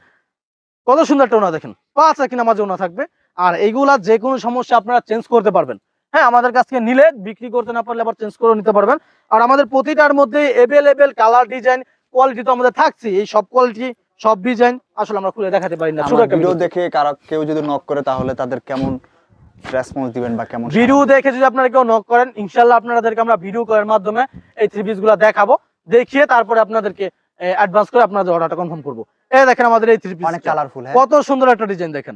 Speaker 1: কত সুন্দর একটা ওনা দেখেন পাঁচ একই নামাজে ওনা থাকবে। আর এইগুলা যে কোনো সমস্যা আপনারা চেঞ্জ করতে পারবেন। হ্যাঁ আমাদের কাছ থেকে নিলে বিক্রি করতে না পারলে আবার চেঞ্জ করে নিতে পারবেন। আর আমাদের প্রতিটার মধ্যে এভেলেবেল কালার ডিজাইন কোয়ালিটি তো আমাদের থাকছে এই সব কোয়ালিটি সব ডিজাইন আসলে আমরা খুলে দেখাতে পারি না। ছোট
Speaker 3: ভিডিও দেখে কারা কেউ যদি নক করে তাহলে তাদের কেমন রেসপন্স দিবেন বা কেমন
Speaker 1: ভিডিও দেখে যদি আপনারা কেউ নক করেন ইনশাল্লাহ আপনাদেরকে আমরা ভিডিও করার মাধ্যমে এই থ্রি পিসগুলো দেখাবো। দেখিয়ে তারপরে আপনাদেরকে অ্যাডভান্স করে আপনাদের অর্ডারটা কনফার্ম করব। এই দেখেন আমাদের এই থ্রি পিস
Speaker 3: অনেক কালারফুল হ্যাঁ।
Speaker 1: কত সুন্দর একটা ডিজাইন দেখেন।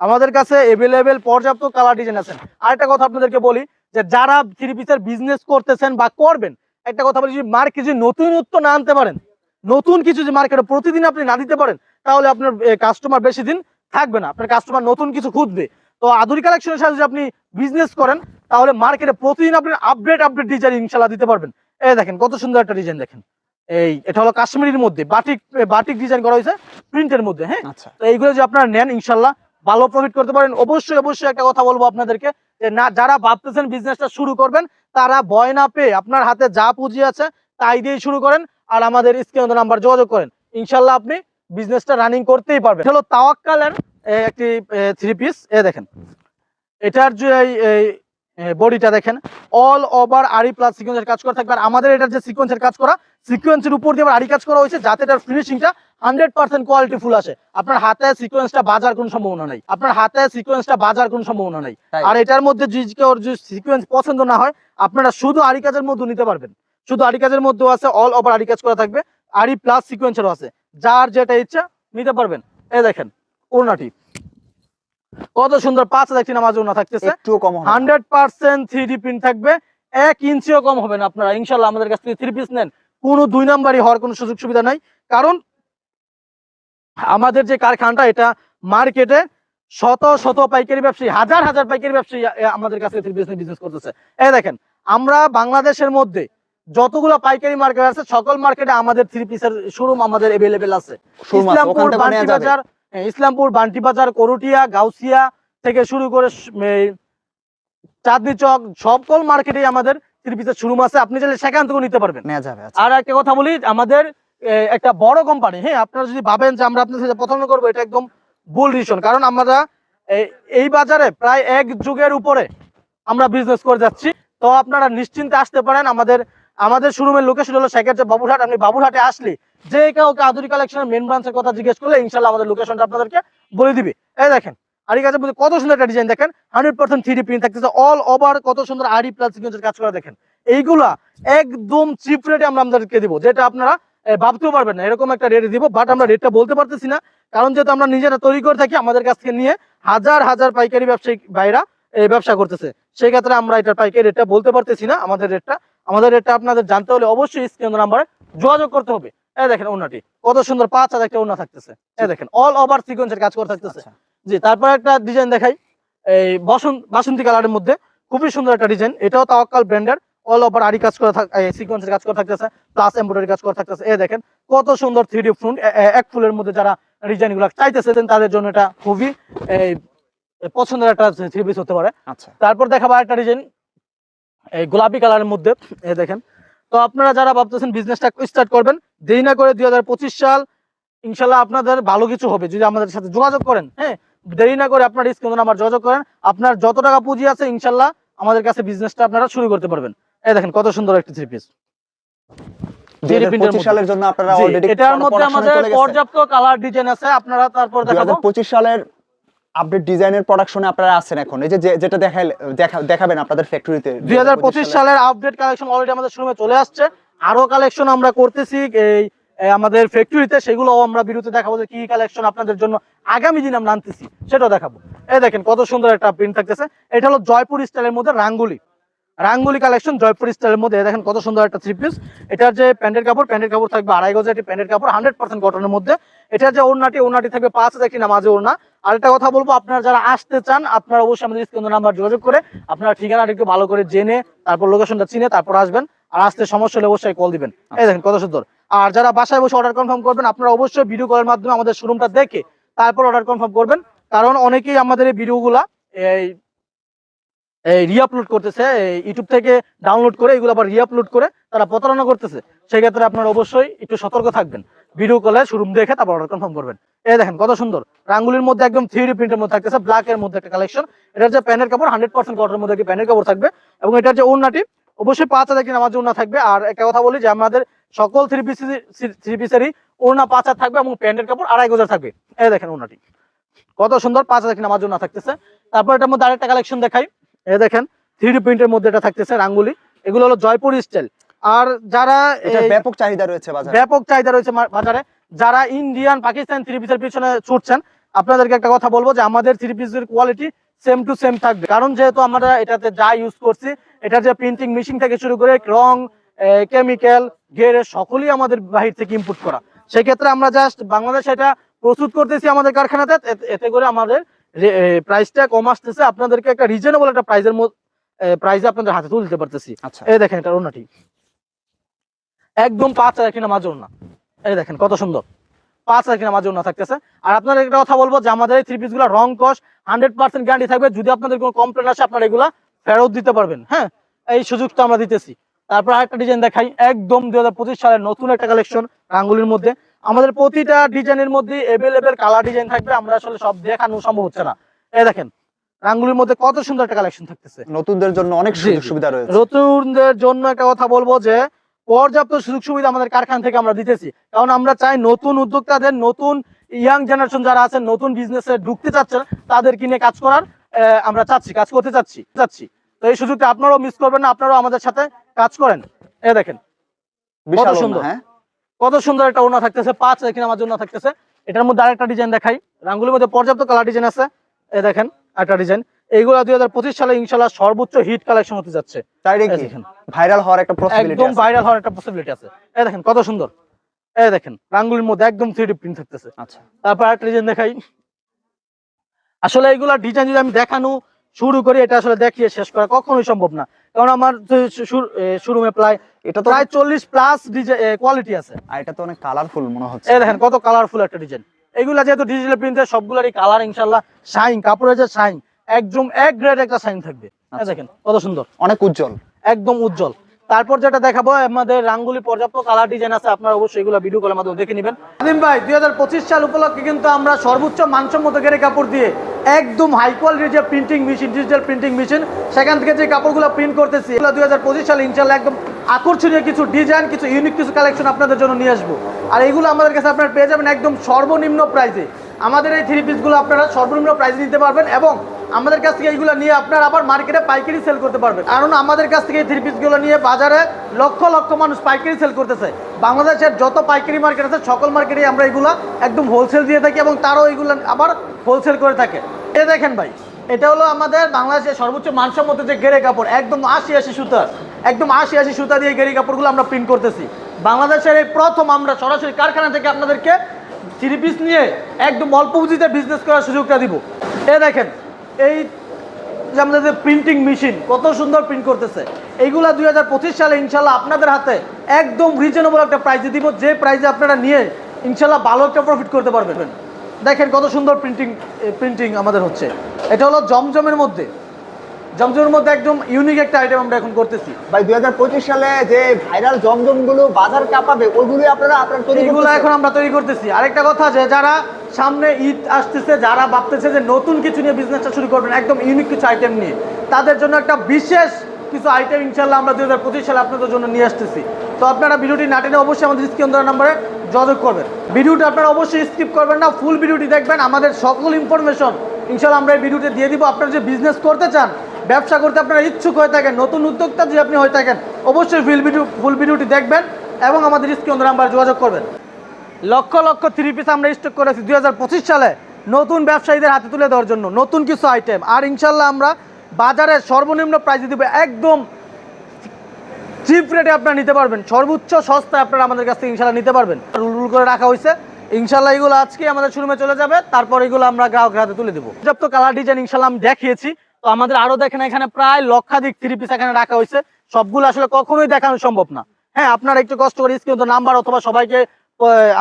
Speaker 1: আমাদের কাছে এভেলেবেল পর্যাপ্ত কালার ডিজাইন আছে। আরেকটা কথা আপনাদেরকে বলি যে যারা থ্রি পিসের বিজনেস করতেছেন বা করবেন একটা কথা বলি যদি মার্কেটে নতুনত্ব না আনতে পারেন নতুন কিছু যে মার্কেটে প্রতিদিন আপনি না দিতে পারেন তাহলে আপনার কাস্টমার বেশি দিন থাকবে না। আপনার কাস্টমার নতুন কিছু খুঁজবে। তো আধুনিক কালেকশনের সাথে যদি আপনি বিজনেস করেন তাহলে মার্কেটে প্রতিদিন আপনি আপডেট আপডেট ডিজাইন ইনশাল্লাহ দিতে পারবেন। এই দেখেন কত সুন্দর একটা ডিজাইন দেখেন। এই এটা হলো কাশ্মীরের মধ্যে। বাটিক বাটিক ডিজাইন করা হয়েছে প্রিন্টের মধ্যে হ্যাঁ?
Speaker 3: আচ্ছা।
Speaker 1: তো এইগুলো যদি আপনারা নেন ইনশাল্লাহ ভালো প্রফিট করতে পারেন। অবশ্যই অবশ্যই একটা কথা বলব আপনাদেরকে যে না যারা ভাবতেছেন বিজনেসটা শুরু করবেন তারা ভয় না পেয়ে আপনার হাতে যা পুঁজি আছে তাই দিয়ে শুরু করেন আর আমাদের স্ক্রিন নাম্বার যোগাযোগ করেন। ইনশাল্লাহ আপনি বিজনেসটা রানিং করতেই পারবেন। এটা হলো তাওয়াক্কালের একটি থ্রি পিস এ দেখেন। এটার যে বডিটা দেখেন। অল ওভার আরি প্লাস সিকোয়েন্সের কাজ করা থাকবে। আর আমাদের এটার যে সিকোয়েন্সের কাজ করা সিকোয়েন্সের উপর দিয়ে আরি কাজ করা হয়েছে যাতে এটার ফিনিশিংটা হান্ড্রেড পার্সেন্ট কোয়ালিটি ফুল আসে। আপনার হাতে সিকোয়েন্সটা বাজার কোনো সম্ভাবনা নাই। আপনার হাতে সিকোয়েন্সটা বাজার কোনো সম্ভাবনা নাই। আর এটার মধ্যে কেউ যদি সিকোয়েন্স পছন্দ না হয় আপনারা শুধু আরি কাজের মধ্যে নিতে পারবেন। শুধু আরি কাজের মধ্যেও আছে অল ওভার আরি কাজ করা থাকবে। আরি প্লাস সিকোয়েন্সেরও আছে। যার যেটা ইচ্ছা নিতে পারবেন। এই দেখেন ওড়নাটি। কত সুন্দর পাঁচ হাজার একটি নামাজ ওড়না থাকতেছে।
Speaker 3: একটুও কম
Speaker 1: হান্ড্রেড পার্সেন্ট থ্রি প্রিন্ট থাকবে এক ইঞ্চিও কম হবে না আপনারা। ইনশাল্লাহ আমাদের কাছ থেকে থ্রি পিস নেন। কোনো দুই নাম্বারই হওয়ার কোনো সুযোগ সুবিধা নাই। কারণ আমাদের যে কারখানাটা এটা মার্কেটে শত শত পাইকারি ব্যবসায়ী হাজার হাজার পাইকারি ব্যবসায়ী আমাদের কাছে থ্রি পিস বিজনেস করতেছে। এই দেখেন আমরা বাংলাদেশের মধ্যে যতগুলো পাইকারি মার্কেট আছে সকল মার্কেটে আমাদের থ্রি পিসের শোরুম আমাদের এভেলেবেল আছে। ইসলামপুর। বাজার ইসলামপুর বান্টি বাজার করুটিয়া গাউসিয়া থেকে শুরু করে চাঁদনি চক সকল মার্কেটে আমাদের থ্রি পিসের শোরুম আছে। আপনি চাইলে সেখান থেকেও নিতে পারবেন।
Speaker 3: নেওয়া যাবে আচ্ছা।
Speaker 1: আর একটা কথা বলি আমাদের একটা বড় কোম্পানি হ্যাঁ আপনারা যদি ভাবেন যে আমরা আপনার সাথে পছন্দ করব এটা একদম ভুল ডিসিশন কারণ আমরা এই- এই বাজারে প্রায় এক যুগের উপরে আমরা বিজনেস করে যাচ্ছি। তো আপনারা নিশ্চিন্তে আসতে পারেন। আমাদের আমাদের শোরুমের লোকেশন হলো সেক্ষেত্রে বাবুরহাট। আপনি বাবুরহাটে আসলে যে কাউকে আধুনিক কালেকশনের মেন ব্রাঞ্চের কথা জিজ্ঞেস করলে ইনশাল্লাহ আমাদের লোকেশনটা আপনাদেরকে বলে দিবে। এই দেখেন, আরি কাজের মধ্যে কত সুন্দর একটা ডিজাইন দেখেন হান্ড্রেড পার্সেন্ট থ্রি প্রিন্ট থাকতেছে অল ওভার কত সুন্দর আরি প্লাস কাজ করা দেখেন। এইগুলা একদম চিপ রেটে আমরা আপনাদেরকে দিব, যেটা আপনারা ভাবতেও পারবেন না, এরকম একটা রেটে দিব বাট আমরা রেটটা বলতে পারতেছি না, কারণ যেহেতু আমরা নিজেরা তৈরি করে থাকি, আমাদের কাছ থেকে নিয়ে হাজার হাজার পাইকারি ব্যবসায়িক ভাইরা এই ব্যবসা করতেছে। সেই ক্ষেত্রে আমরা এটা পাইকারি রেটটা বলতে পারতেছি না, আমাদের রেটটা আমাদের রেটটা আপনাদের জানতে হলে অবশ্যই স্ক্রিন নাম্বারে যোগাযোগ করতে হবে। এই দেখেন ওনাটি কত সুন্দর পাঁচ হাজার একটা ওনা থাকতেছে। এই দেখেন অল ওভার সিকোয়েন্সের কাজ করে থাকতেছে।
Speaker 3: আচ্ছা।
Speaker 1: জি তারপর একটা ডিজাইন দেখাই। এই বসন্ত বাসন্তী কালারের মধ্যে খুবই সুন্দর একটা ডিজাইন এটাও তাওয়াক্কাল ব্র্যান্ডের। অল ওভার আরি কাজ করা সিকোয়েন্সের কাজ করা থাকতেছে। প্লাস এমব্রয়ডারি কাজ করা থাকতেছে। এই দেখেন কত সুন্দর থ্রি ডি ফ্রন্ট এক ফুলের মধ্যে যারা ডিজাইনগুলো চাইতেছেন তাদের জন্য এটা খুবই এই, পছন্দের একটা থ্রি পিস হতে পারে।
Speaker 3: আচ্ছা।
Speaker 1: তারপর দেখাবো একটা ডিজাইন এই গোলাপি কালারের মধ্যে এই দেখেন তো আপনারা যারা ভাবতেছেন বিজনেসটা স্টার্ট করবেন দেরি না করে দুই সাল ইনশাল্লাহ আপনাদের ভালো কিছু হবে। যদি আমাদের সাথে যোগাযোগ করেন হ্যাঁ দেরি না করে আপনার স্ক্রিন নাম্বার যোগাযোগ করেন আপনার যত টাকা পুঁজি আছে ইনশাল্লাহ আমাদের কাছে বিজনেসটা আপনারা শুরু করতে পারবেন। এই দেখেন কত সুন্দর একটা থ্রি পিস
Speaker 3: পঁচিশ সালের জন্য আপনারা
Speaker 1: এটার মধ্যে আমাদের পর্যাপ্ত কালার ডিজাইন আছে আপনারা তারপর দেখাবো।
Speaker 3: পঁচিশ সালের আপডেট ডিজাইনের প্রোডাকশনে আপনারা আছেন এখন? এই যে যেটা দেখাই দেখাবেন আপনাদের ফ্যাক্টরিতে
Speaker 1: দুই হাজার পঁচিশ সালের আপডেট কালেকশন অলরেডি আমাদের শোরুমে চলে আসছে। আরও কালেকশন আমরা করতেছি এই এই আমাদের ফ্যাক্টরিতে সেগুলো আমরা বিরুদ্ধে দেখাবো যে কি কালেকশন আপনাদের জন্য আগামী দিন আমরা আনতেছি। সেটাও দেখাবো। এই দেখেন কত সুন্দর একটা প্রিন্ট থাকতেছে। এটা হলো জয়পুর স্টাইলের মধ্যে রাঙ্গুলি। রাঙ্গুলি কালেকশন জয়পুর স্টাইলের মধ্যে। দেখেন কত সুন্দর একটা থ্রি পিস এটার যে প্যান্টের কাপড় প্যান্টের কাপড় থাকবে আড়াই গজের একটি প্যান্টের কাপড় হান্ড্রেড পার্সেন্ট কটনের মধ্যে। এটার যে ওড়নাটি ওড়নাটি থাকবে পাঁচ হাজার একটি নামাজে ওড়না। আর একটা কথা বলব আপনারা যারা আসতে চান আপনারা অবশ্যই আমাদের স্ক্রিন নাম্বার যোগাযোগ করে আপনারা ঠিকানাটা একটু ভালো করে জেনে তারপর লোকেশনটা চিনে তারপর আসবেন। আর আসতে সমস্যা হলে অবশ্যই কল দিবেন। এই দেখেন কত সুন্দর। আর যারা বাসায় বসে অর্ডার কনফার্ম করবেন আপনারা অবশ্যই ভিডিও কলের মাধ্যমে আমাদের শোরুমটা দেখে তারপর অর্ডার কনফার্ম করবেন। কারণ অনেকেই আমাদের এই ভিডিওগুলা এই এই রিআপলোড করতেছে ইউটিউব থেকে ডাউনলোড করে এগুলো আবার রিআপলোড করে তারা প্রতারণা করতেছে। সেই ক্ষেত্রে আপনারা অবশ্যই একটু সতর্ক থাকবেন। ভিডিও কলে শোরুম দেখে তারপর অর্ডার কনফার্ম করবেন। এই দেখেন কত সুন্দর। রাঙ্গুলির মধ্যে একদম থ্রি প্রিন্টের মধ্যে থাকতেছে ব্ল্যাক এর মধ্যে একটা কালেকশন এটার যে প্যানের কাপড় হান্ড্রেড পার্সেন্ট কটনের মধ্যে একটি প্যানের কাপড় থাকবে। এবং এটার যে ওড়নাটি, অবশ্যই পাঁচ হাজার কিনা নামাজ ওড়না থাকবে। আর একটা কথা বলি যে আমাদের সকল থ্রি পিস থ্রি পিসেরই ওড়না পাঁচ হাজার থাকবে এবং প্যান্টের কাপড় আড়াই গজার থাকবে। এই দেখেন ওড়নাটি। কত সুন্দর, পাঁচ হাজার কিনা নামাজ ওড়না থাকতেছে। তারপর এটার মধ্যে আরেকটা কালেকশন দেখাই। এই দেখেন থ্রি প্রিন্টের মধ্যে এটা থাকতেছে রাঙ্গুলি। এগুলো হলো জয়পুর স্টাইল আর যারা
Speaker 3: ব্যাপক চাহিদা রয়েছে বাজারে।
Speaker 1: ব্যাপক চাহিদা রয়েছে বাজারে যারা ইন্ডিয়ান পাকিস্তান থ্রি পিসের পিছনে ছুটছেন আপনাদেরকে একটা কথা বলব যে আমাদের থ্রি পিসের কোয়ালিটি সেম টু সেম থাকবে। কারণ যেহেতু আমরা এটাতে যা ইউজ করছি এটার যে প্রিন্টিং মেশিন থেকে শুরু করে রং কেমিক্যাল গেরে সকলেই আমাদের বাহির থেকে ইম্পোর্ট করা। সেক্ষেত্রে আমরা জাস্ট বাংলাদেশে এটা প্রস্তুত করতেছি আমাদের কারখানাতে এতে করে আমাদের প্রাইসটা কম আসতেছে আপনাদেরকে একটা রিজনেবল একটা প্রাইজের প্রাইসে আপনাদের হাতে তুলে দিতে পারতেছি।
Speaker 3: আচ্ছা।
Speaker 1: এই দেখেন এটা ওনাটি একদম পাঁচ হাজার কিনা মাঝে ওনা এই দেখেন কত সুন্দর। পাঁচ হাজার কিনা মাঝে ওনা থাকতেছে। আর আপনাদের একটা কথা বলব যে আমাদের এই থ্রি পিসগুলো রং কস হান্ড্রেড পার্সেন্ট গ্যারান্টি থাকবে। যদি আপনাদের কোনো কমপ্লেন আসে আপনারা এগুলা ফেরত দিতে পারবেন হ্যাঁ? এই সুযোগটা আমরা দিতেছি। তারপর আরেকটা ডিজাইন দেখাই। একদম দুই হাজার পঁচিশ সালের নতুন একটা কালেকশন রাঙ্গুলির মধ্যে। আমাদের প্রতিটা ডিজাইনের মধ্যে এভেলেবেল কালার ডিজাইন থাকবে আমরা আসলে সব দেখানো সম্ভব হচ্ছে না। এই দেখেন রাঙ্গুলির মধ্যে কত সুন্দর একটা কালেকশন থাকতেছে।
Speaker 3: নতুনদের জন্য অনেক সুযোগ সুবিধা রয়েছে।
Speaker 1: নতুনদের জন্য একটা কথা বলব যে পর্যাপ্ত সুযোগ সুবিধা আমাদের কারখানা থেকে আমরা দিতেছি। কারণ আমরা চাই নতুন উদ্যোক্তাদের নতুন ইয়াং জেনারেশন যারা আছেন নতুন বিজনেসে ঢুকতে চাচ্ছেন তাদের কিনে কাজ করার আমরা চাচ্ছি কাজ করতে চাচ্ছি চাচ্ছি। তো এই সুযোগটা আপনারাও মিস করবেন না আপনারাও আমাদের সাথে কাজ করেন। এ দেখেন
Speaker 3: বিশাল
Speaker 1: সুন্দর।
Speaker 3: হ্যাঁ?
Speaker 1: কত সুন্দর একটা ওনা থাকতেছে পাঁচ এখানে আমার জন্য থাকতেছে। এটার মধ্যে আরেকটা ডিজাইন দেখাই। রাঙ্গুলির মধ্যে পর্যাপ্ত কালার ডিজাইন আছে। এ দেখেন একটা ডিজাইন এইগুলো দুই সালে ইনশাল্লাহ সর্বোচ্চ হিট কালেকশন হতে যাচ্ছে।
Speaker 3: ভাইরাল হওয়ার একটা পসিবিলিটি
Speaker 1: একদম
Speaker 3: আছে?
Speaker 1: ভাইরাল হওয়ার একটা পসিবিলিটি আছে। এই দেখেন কত সুন্দর। এই দেখেন রাঙ্গুলির মধ্যে একদম থ্রি প্রিন্ট থাকতেছে।
Speaker 3: আচ্ছা।
Speaker 1: তারপর একটা ডিজাইন দেখাই। আসলে এইগুলা ডিজাইন যদি আমি দেখানো শুরু করি এটা আসলে দেখিয়ে শেষ করা কখনোই সম্ভব না। কারণ আমার শোরুমে প্রায়
Speaker 3: এটা তো
Speaker 1: প্রায় চল্লিশ প্লাস কোয়ালিটি আছে।
Speaker 3: আর এটা তো অনেক কালারফুল মনে হচ্ছে।
Speaker 1: দেখেন কত কালারফুল একটা ডিজাইন এগুলা যেহেতু ডিজিটাল প্রিন্টের সবগুলারই কালার ইনশাল্লাহ শাইন কাপড়ের যে শাইন একদম এক গ্রেড একটা শাইন থাকবে।
Speaker 3: আচ্ছা।
Speaker 1: দেখেন কত সুন্দর।
Speaker 3: অনেক উজ্জ্বল।
Speaker 1: একদম উজ্জ্বল। তারপর যেটা দেখাবো আমাদের রাঙ্গুলি পর্যাপ্ত কালার ডিজাইন আছে আপনারা অবশ্যই এগুলো ভিডিও কলের মাধ্যমে দেখে নেবেন। আদিম ভাই দুই হাজার পঁচিশ সাল উপলক্ষে কিন্তু আমরা সর্বোচ্চ মানসম্মত গেরে কাপড় দিয়ে একদম হাই কোয়ালিটির যে printing machine digital printing machine সেখান থেকে যে কাপড়গুলো প্রিন্ট করতেছি, এগুলো হাজার পঁচিশ সালে ইনশাল্লাহ একদম আকর্ষণীয় কিছু ডিজাইন কিছু ইউনিক কিছু কালেকশন আপনাদের জন্য নিয়ে আসব। আর এগুলো আমাদের কাছে আপনারা পেয়ে যাবেন একদম সর্বনিম্ন প্রাইসে আমাদের এই থ্রি পিসগুলো আপনারা সর্বনিম্ন প্রাইসে নিতে পারবেন এবং আমাদের কাছ থেকে এইগুলো নিয়ে আপনারা আবার মার্কেটে পাইকারি সেল করতে পারবেন। কারণ আমাদের কাছ থেকে এই থ্রি পিসগুলো নিয়ে বাজারে লক্ষ লক্ষ মানুষ পাইকারি সেল করতেছে। বাংলাদেশের যত পাইকারি মার্কেট আছে, সকল মার্কেটে আমরা এগুলো একদম হোলসেল দিয়ে থাকি এবং তারাও এগুলো আবার হোলসেল করে থাকে। এ দেখেন ভাই, এটা হলো আমাদের বাংলাদেশের সর্বোচ্চ মানসম্মত যে গেরে কাপড়, একদম আশি আশি সুতার একদম আশি আশি সুতা দিয়ে গেরি কাপড়গুলো আমরা প্রিন্ট করতেছি। বাংলাদেশের এই প্রথম আমরা সরাসরি কারখানা থেকে আপনাদেরকে থ্রি পিস নিয়ে একদম অল্প পুঁজিতে বিজনেস করার সুযোগটা দিব। এ দেখেন এই যে আমাদের যে প্রিন্টিং মেশিন কত সুন্দর প্রিন্ট করতেছে। এইগুলা দুই হাজার পঁচিশ সালে ইনশাল্লাহ আপনাদের হাতে একদম রিজনেবল একটা প্রাইজে দিব। যে প্রাইজে আপনারা নিয়ে ইনশাল্লাহ ভালো একটা প্রফিট করতে পারবেন। দেখেন কত সুন্দর প্রিন্টিং প্রিন্টিং আমাদের হচ্ছে। এটা হলো জমজমের মধ্যে। জমজমের মধ্যে একদম ইউনিক একটা আইটেম আমরা এখন করতেছি।
Speaker 3: ভাই দুই সালে যে ভাইরাল জমজমগুলো বাজার কাঁপাবে ওইগুলোই আপনারা আপনার তৈরি
Speaker 1: এগুলো এখন আমরা তৈরি করতেছি। আরেকটা কথা যে যারা সামনে ঈদ আসতেছে যারা ভাবতেছে যে নতুন কিছু নিয়ে বিজনেসটা শুরু করবেন একদম ইউনিক কিছু আইটেম নিয়ে। তাদের জন্য একটা বিশেষ কিছু আইটেম ইনশাল্লাহ আমরা দুই হাজার পঁচিশ সালে আপনাদের জন্য নিয়ে আসতেছি। তো আপনারা ভিডিওটি না টেনে অবশ্যই আমাদের স্ক্রিন নাম্বারে যোগাযোগ করবেন। ভিডিওটা আপনারা অবশ্যই স্কিপ করবেন না ফুল ভিডিওটি দেখবেন। আমাদের সকল ইনফরমেশন ইনশাল্লাহ আমরা এই ভিডিওতে দিয়ে দিব। আপনারা যে বিজনেস করতে চান ব্যবসা করতে আপনারা ইচ্ছুক হয়ে থাকেন, নতুন উদ্যোক্তা যদি আপনি হয়ে থাকেন, অবশ্যই ফুল ভিডিও ফুল ভিডিওটি দেখবেন এবং আমাদের স্ক্রিন নাম্বার যোগাযোগ করবেন। লক্ষ লক্ষ থ্রি পিস আমরা স্টক করেছি দু হাজার পঁচিশ সালে, নতুন ব্যবসায়ীদের হাতে তুলে দেওয়ার জন্য, নতুন কিছু আইটেম আর ইনশাল্লাহ আমরা বাজারের সর্বনিম্ন প্রাইসে দিব একদম চিপ রেটে আপনারা নিতে পারবেন। সর্বোচ্চ সস্তায় আপনারা আমাদের কাছ থেকে ইনশাল্লাহ নিতে পারবেন। রুল করে রাখা হয়েছে। ইনশাল্লাহ এগুলো আজকে আমাদের শোরুমে চলে যাবে, তারপর এগুলো আমরা গ্রাহকের হাতে তুলে দেবো। পর্যাপ্ত কালার ডিজাইন ইনশাল্লাহ আমি দেখিয়েছি। তো আমাদের আরও দেখেন এখানে প্রায় লক্ষাধিক থ্রি পিস এখানে রাখা হয়েছে। সবগুলো আসলে কখনোই দেখানো সম্ভব না। হ্যাঁ আপনারা একটু কষ্ট করে স্ক্রিন তো নাম্বার অথবা সবাইকে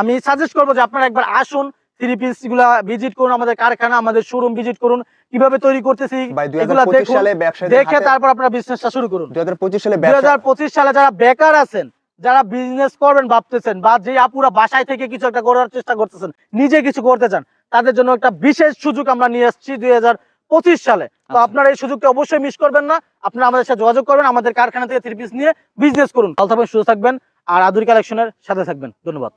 Speaker 1: আমি সাজেস্ট করব যে আপনারা একবার আসুন থ্রি পিসগুলা ভিজিট করুন আমাদের কারখানা আমাদের শোরুম ভিজিট করুন কীভাবে তৈরি করতেছি
Speaker 3: ভাই, 2025
Speaker 1: এগুলা দেখুন
Speaker 3: সালে ব্যবসায়ীদের
Speaker 1: দেখে তারপর আপনারা বিজনেসটা শুরু করুন।
Speaker 3: দুই সালে
Speaker 1: দুই হাজার পঁচিশ সালে যারা বেকার আছেন যারা বিজনেস করবেন ভাবতেছেন বা যে আপুরা বাসায় থেকে কিছু একটা করার চেষ্টা করতেছেন নিজে কিছু করতে চান তাদের জন্য একটা বিশেষ সুযোগ আমরা নিয়ে আসছি দুই হাজার পঁচিশ সালে। তো
Speaker 3: আপনার
Speaker 1: আপনারা এই সুযোগটা অবশ্যই মিস করবেন না। আপনারা আমাদের সাথে যোগাযোগ করবেন আমাদের কারখানা থেকে থ্রি পিস নিয়ে বিজনেস করুন। ভালো থাকবেন সুস্থ থাকবেন আর আদুরি কালেকশনের সাথে থাকবেন। ধন্যবাদ।